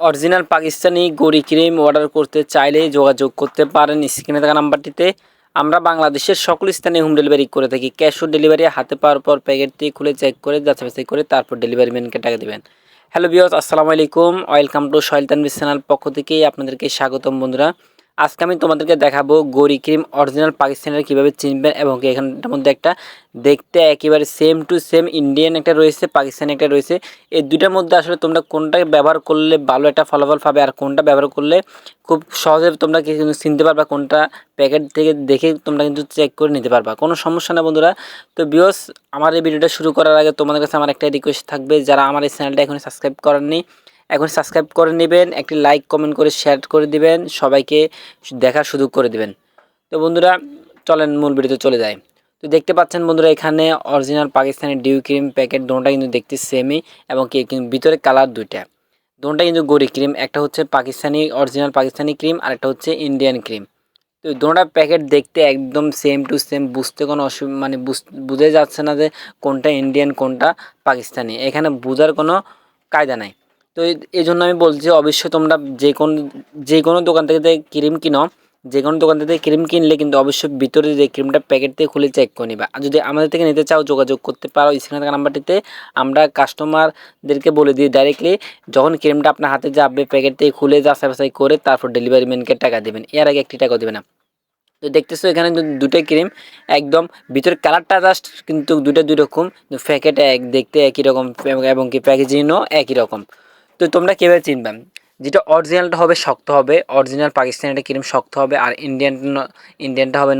Original Pakistani গড়ি cream order করতে চাইলে যোগাযোগ করতে পারেন। স্ক্রিনে থাকা নাম্বারটিতে আমরা বাংলাদেশের সকল স্থানে হোম ডেলিভারি করে থাকি। ক্যাশ অন ডেলিভারি হাতে পাওয়ার পর প্যাকেটটি খুলে চেক করে যাচাই করে তারপর ডেলিভারি ম্যানকে টাকা দেবেন। হ্যালো বিয়স আসসালামু আলাইকুম। Welcome to Soyel Tanvir channel পক্ষ থেকে আপনাদেরকে স্বাগতম বন্ধুরা। আজকে আমি তোমাদেরকে দেখাবো গড়ি ক্রিম অরিজিনাল পাকিস্তানের কীভাবে চিনবেন এবং এখানটার মধ্যে একটা দেখতে একেবারে সেম টু সেম ইন্ডিয়ান একটা রয়েছে, পাকিস্তানি একটা রয়েছে। এই দুইটার মধ্যে আসলে তোমরা কোনটা ব্যবহার করলে ভালো একটা ফলাফল পাবে আর কোনটা ব্যবহার করলে খুব সহজে তোমরা কিন্তু চিনতে পারবা, কোনটা প্যাকেট থেকে দেখে তোমরা কিন্তু চেক করে নিতে পারবা। কোনো সমস্যা না বন্ধুরা। তো বিয়স আমার এই ভিডিওটা শুরু করার আগে তোমাদের কাছে আমার একটা রিকোয়েস্ট থাকবে, যারা আমার এই চ্যানেলটা এখনই সাবস্ক্রাইব করেননি এখন সাবস্ক্রাইব করে নেবেন, একটি লাইক, কমেন্ট করে শেয়ার করে দিবেন, সবাইকে দেখার সুযোগ করে দিবেন। তো বন্ধুরা, চলেন মূল ভিডিওতে চলে যায় তো দেখতে পাচ্ছেন বন্ধুরা, এখানে original Pakistani Dew cream packet দুটোটা কিন্তু দেখতে সেমই এবং কি, কিন্তু ভিতরে কালার দুইটা। দুটোটা কিন্তু গড়ি ক্রিম একটা হচ্ছে পাকিস্তানি অরিজিনাল পাকিস্তানি ক্রিম আর একটা হচ্ছে ইন্ডিয়ান ক্রিম তো দুটোটা প্যাকেট দেখতে একদম সেম টু সেম বুঝতে কোনো অসুবিধা মানে বুঝে যাচ্ছে না যে কোনটা ইন্ডিয়ান কোনটা পাকিস্তানি। এখানে বোঝার কোনো কায়দা নাই। তো এই জন্য আমি বলছি, অবশ্যই তোমরা যে কোনো যে কোনো দোকান থেকে ক্রিম কিনো, যে কোনো দোকান থেকে ক্রিম কিনলে কিন্তু অবশ্যই ভিতরে যে ক্রিমটা প্যাকেট থেকে খুলে চেক করে নিবা। আর যদি আমাদের থেকে নিতে চাও, যোগাযোগ করতে পারো স্ক্রিনে থাকা নাম্বারটিতে। আমরা কাস্টমারদেরকে বলে দিই ডাইরেক্টলি যখন ক্রিমটা আপনার হাতে যাবে, প্যাকেট থেকে খুলে যাচাই করে তারপর ডেলিভারি ম্যানকে টাকা দেবেন। এর আগে একটি টাকা দেবে না। তো দেখতেছো এখানে দুটোই ক্রিম, একদম ভিতরে কালারটা জাস্ট কিন্তু দুটো দুই রকম, প্যাকেটে এক দেখতে একই রকম, এবং কি প্যাকেজিংও একই রকম। তো তোমরা কীভাবে চিনবে? যেটা অরিজিনালটা হবে শক্ত হবে, অরিজিনাল পাকিস্তানিটা ক্রিম শক্ত হবে, আর ইন্ডিয়ান ইন্ডিয়ানটা হবে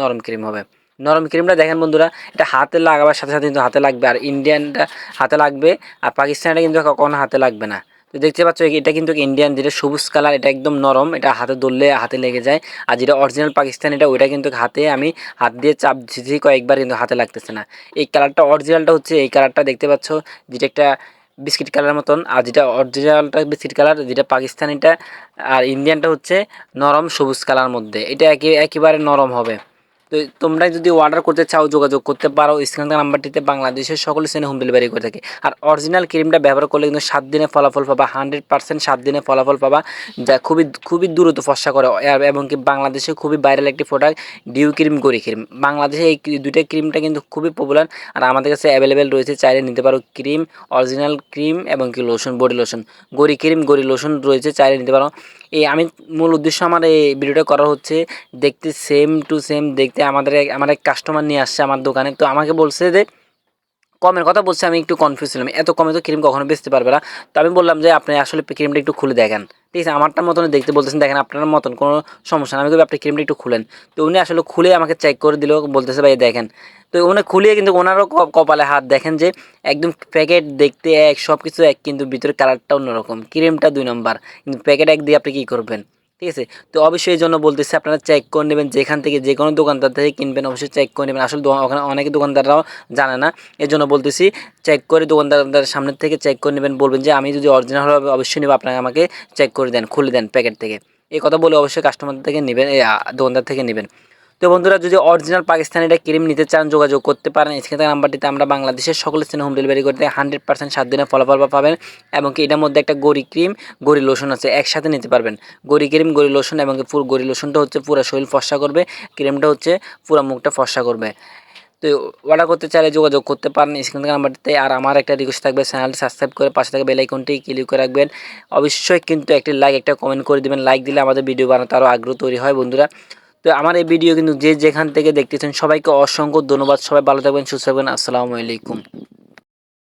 নরম ক্রিম হবে। নরম ক্রিমটা দেখেন বন্ধুরা, এটা হাতে লাগাবার সাথে সাথে কিন্তু হাতে লাগবে, আর ইন্ডিয়ানটা হাতে লাগবে, আর পাকিস্তানিটা কিন্তু কখনো হাতে লাগবে না। তো দেখতে পাচ্ছ, এটা কিন্তু ইন্ডিয়ান, যেটা সবুজ কালার, এটা একদম নরম, এটা হাতে ধরলে হাতে লেগে যায়, আর যেটা অরিজিনাল পাকিস্তান এটা, ওইটা কিন্তু হাতে আমি হাত দিয়ে চাপ দিচ্ছি কয়েকবার কিন্তু হাতে লাগতেছে না। এই কালারটা অরিজিনালটা হচ্ছে, এই কালারটা দেখতে পাচ্ছ, যেটা একটা বিস্কিট কালার মতন। আর যেটা অরিজিনালটা বিস্কিট কালার, যেটা পাকিস্তানিটা আর ইন্ডিয়ানটা হচ্ছে নরম সবুজ কালার মধ্যে। এটা একে একেবারে নরম হবে। তো তোমরা যদি অর্ডার করতে চাও, যোগাযোগ করতে পারো। স্ক্রিন নাম্বারটিতে বাংলাদেশের সকল শ্রেণি হোম ডেলিভারি করে থাকে। আর অরিজিনাল ক্রিমটা ব্যবহার করলে কিন্তু সাত দিনে ফলাফল পাবা হান্ড্রেড পার্সেন্ট সাত দিনে ফলাফল পাবা। যা খুবই খুবই দ্রুত ফসা করে এবং কি বাংলাদেশে খুবই ভাইরাল একটি product Dew cream Goree cream বাংলাদেশে এই দুইটা ক্রিমটা কিন্তু খুবই পপুলার আর আমাদের কাছে অ্যাভেলেবেল রয়েছে, চাইলে নিতে পারো ক্রিম অরিজিনাল ক্রিম এবং কি lotion body lotion Goree cream Goree lotion রয়েছে, চাইলে নিতে পারো। এই আমি মূল উদ্দেশ্য আমার এই ভিডিওটা করা হচ্ছে দেখতে সেম টু সেম দেখতে আমাদের আমার এক কাস্টমার নিয়ে আসছে আমার দোকানে। তো আমাকে বলছে যে কমের কথা বলছি, আমি একটু কনফিউজ ছিলাম। এত কমে তো ক্রিম কখনো বেচতে পারবে না। তো আমি বললাম যে, আপনি আসলে ক্রিমটা একটু খুলে দেখেন। ঠিক আছে আমারটার মতন দেখতে বলতেছেন, দেখেন, আপনার মতন, কোনো সমস্যা না। আমি আপনি ক্রিমটা একটু খুলেন। তো উনি আসলে খুলে আমাকে চেক করে দিল, বলতেছে, ভাই, দেখেন। তো উনি খুলিয়ে কিন্তু ওনারও কপালে হাত দেখেন যে, একদম প্যাকেট দেখতে এক সব কিছু এক, কিন্তু ভিতরে কালারটা অন্যরকম। ক্রিমটা দুই নম্বর কিন্তু প্যাকেট এক দিয়ে আপনি কী করবেন? ঠিক আছে? তো অবশ্যই এই জন্য বলতেছি, আপনারা চেক করে নেবেন যেখান থেকে যে কোনো দোকানদার থেকে কিনবেন, অবশ্যই চেক করে নেবেন। আসলে ওখানে অনেক দোকানদাররাও জানে না। এর জন্য বলতেছি চেক করে দোকানদারদের সামনের থেকে চেক করে নেবেন, বলবেন যে, আমি যদি অরিজিনাল হবে, অবশ্যই নেব। আপনাকে আমাকে চেক করে দেন, খুলে দেন প্যাকেট থেকে। এই কথা বলে অবশ্যই কাস্টমার থেকে নেবেন দোকানদার থেকে নেবেন। তো বন্ধুরা, যদি অরিজিনাল পাকিস্তানিটা ক্রিম নিতে চান, যোগাযোগ করতে পারেন। স্ক্রিনে নাম্বারটিতে আমরা বাংলাদেশের সকল স্থানে হোম ডেলিভারি করতে হান্ড্রেড পার্সেন্ট সাত দিনের ফলাফল পাবেন এবং কি এটার মধ্যে একটা গড়ি ক্রিম গড়ি লোশন আছে, একসাথে নিতে পারবেন। গড়ি ক্রিম গড়ি লোশন এবং পুরো গড়ি লোশনটা হচ্ছে পুরো শরীর ফর্সা করবে ক্রিমটা হচ্ছে পুরো মুখটা ফর্সা করবে। তো অর্ডার করতে চাইলে যোগাযোগ করতে পারেন স্ক্রিন থেকে নাম্বারটিতে। আর আমার একটা রিকোয়েস্ট থাকবে চ্যানেলটি সাবস্ক্রাইব করে পাশে থাকা বেলাইকনটি ক্লিক করে রাখবেন। অবশ্যই কিন্তু একটি লাইক একটা কমেন্ট করে দেবেন। লাইক দিলে আমাদের ভিডিও বানাতে আরও আগ্রহ তৈরি হয় বন্ধুরা। তো আমার এই ভিডিও কিন্তু যে যেখান থেকে দেখতেছেন সবাইকে অসংখ্য ধন্যবাদ। সবাই ভালো থাকবেন, সুস্থ থাকবেন। আসসালামু আলাইকুম।